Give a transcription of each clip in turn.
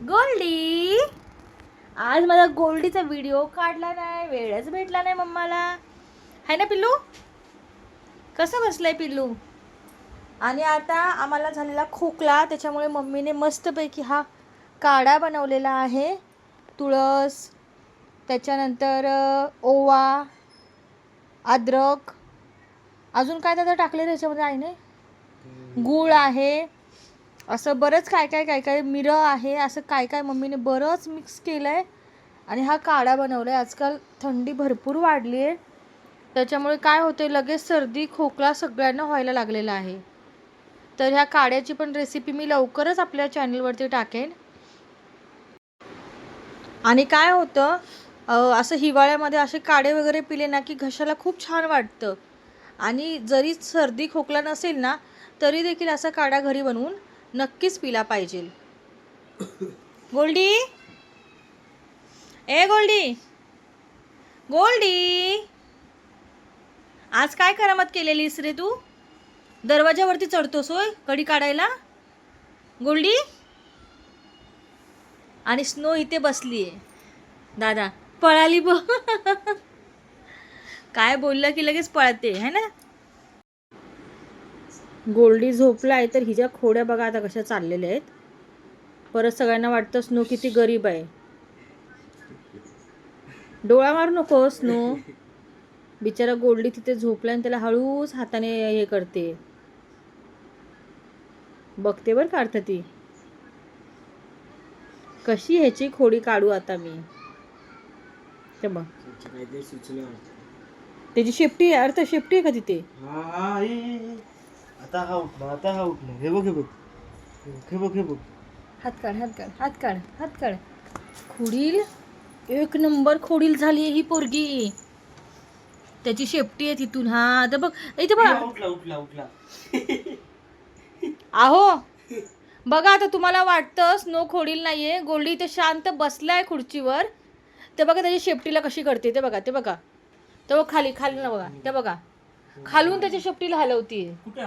गोल्डी? आज मला गोल्डीचा व्हिडिओ काढला नाही वेळच भेटला नाही मम्माला. आहे ना पिल्लू? कसं बसलंय पिल्लू? आणि आता आम्हाला झालेला खोकला त्याच्यामुळे मम्मीने मस्तपैकी हा काढा बनवलेला आहे. तुळस त्याच्यानंतर ओवा अद्रक. अजून काय त्याचं टाकले त्याच्यामध्ये आईने गूळ आहे. असं बरंच काय काय काय काय मिरं आहे असं काय काय मम्मीने बरंच मिक्स केलं आहे आणि हा काढा बनवला आहे आजकाल थंडी भरपूर वाढली आहे त्याच्यामुळे काय होते लगेच सर्दी खोकला सगळ्यांना व्हायला लागलेला आहे. तर ह्या काड्याची पण रेसिपी मी लवकरच आपल्या चॅनलवरती टाकेन. आणि काय होतं असं हिवाळ्यामध्ये असे काडे वगैरे पिले ना की घशाला खूप छान वाटतं. आणि जरी सर्दी खोकला नसेल ना तरी देखील असा काढा घरी बनवून नक्कीच पिला पाहिजे. गोल्डी? ए गोल्डी. गोल्डी. आज काय करामत केलेलीस रे तू? दरवाजावरती चढतोस होय कडी काढायला? गोल्डी? आणि स्नो इथे बसली आहे दादा पळाली ब काय बोललं की लगेच पळते है ना? गोल्डी झोपलाय तर हिच्या खोड्या बघा आता कशा चाललेल्या आहेत. परत सगळ्यांना वाटतं स्नो किती गरीब आहे. डोळा मारू नको स्नो. बिचारा गोल्डी तिथे झोपला आणि त्याला हळूच हाताने हे करते. बघते बरं का अर्थ ती. कशी ह्याची खोडी काढू आता मी. ते बघ. त्याची शेपटी आहे अर्थ शेपटी आहे का तिथे. आता हा उठला आता हा उठला हे बघ हे बघ. हे बघ हे बघ. हात काढ हात काढ हात काढ हात काढ. खोडील एक नंबर खोडील झाली ही पोरगी. त्याची शेपटी आहे तिथून. हा आता बघ. इथे बघ. उठला उठला उठला आहो. बघा आता तुम्हाला वाटतं स्नो खोडील नाहीये. गोल्डी इथे शांत बसलाय खुर्चीवर. ते बघा त्याची शेपटीला कशी करते. ते बघा ते बघा. ते खाली खाली ना बघा. ते बघा. खालून त्याच्या शेपटीला हलवतीये. कुठे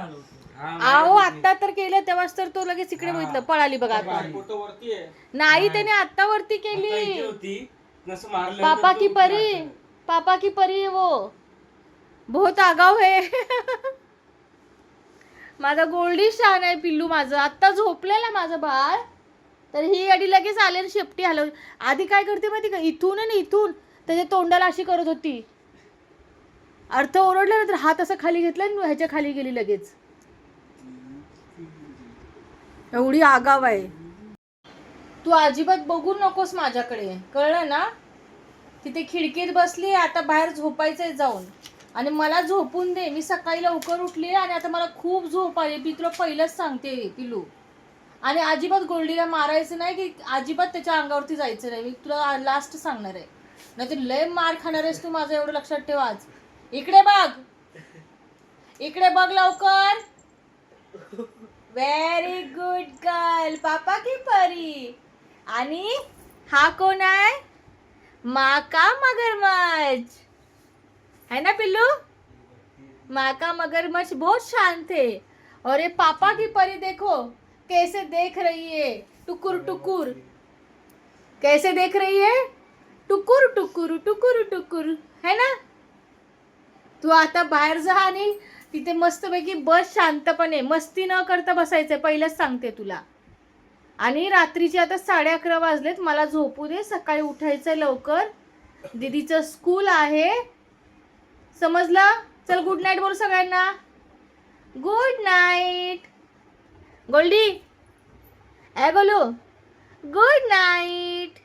आहो आत्ता तर केलं तेव्हाच तर तो लगेच इकडे बघितलं पळाली बघा आता. वरती आहे. नाही त्याने आत्ता वरती केली. इथे होती. नसं मारलं पापा की परी. पापा की परी है वो. बहुत आगाव है माझा गोल्डी शान आहे पिल्लू माझं. आत्ता झोपलेला माझं बाळ. तर ही अडी लगेच आले आणि शेपटी हलव आधी काय करते माहिती का? इथून आणि इथून त्याच्या तोंडाला अशी करत होती. अर्थ ओरडला ना तर हात असा खाली घेतला आणि ह्याच्या खाली गेली लगेच. एवढी आगाव आहे. तू अजिबात बघू नकोस माझ्याकडे. कळलं ना? तिथे खिडकीत बसली आता बाहेर झोपायचंय जाऊन. आणि मला झोपून दे. मी सकाळी लवकर उठली आणि आता मला खूप झोप आली. मी तुला पहिलंच सांगते पिलू. आणि अजिबात गोल्डीला मारायचं नाही की अजिबात त्याच्या अंगावरती जायचं नाही. मी तुला लास्ट सांगणार आहे. नाही तर लय मार खाणार आहेस तू माझं एवढं लक्षात ठेव आज. इकडे बघ. इकडे बघ लवकर. व्हेरी गुड गर्ल पापा की परी. आणि हा कोण आहे? माँ का मगरमच्छ. है ना पिल्लू? माँ का मगरमच्छ बहुत शांत है. और ये पापा की परी देखो, कैसे देख रही है? टुकुर टुकुर. कैसे देख रही है? टुकुर टुकुर टुकुर टुकुर. है ना? तू आता बाहेर जा आणि तिथे मस्तपैकी बस शांतपणे मस्ती न करता बसायचंय पहिलंच सांगते तुला. आणि रात्रीचे आता साडे अकरा वाजलेत मला झोपू दे सकाळी उठायचं आहे लवकर. दीदीचं स्कूल आहे. समजलं? चल गुड नाईट बोल सगळ्यांना. Good night Goldie. ए गोलू गुड नाईट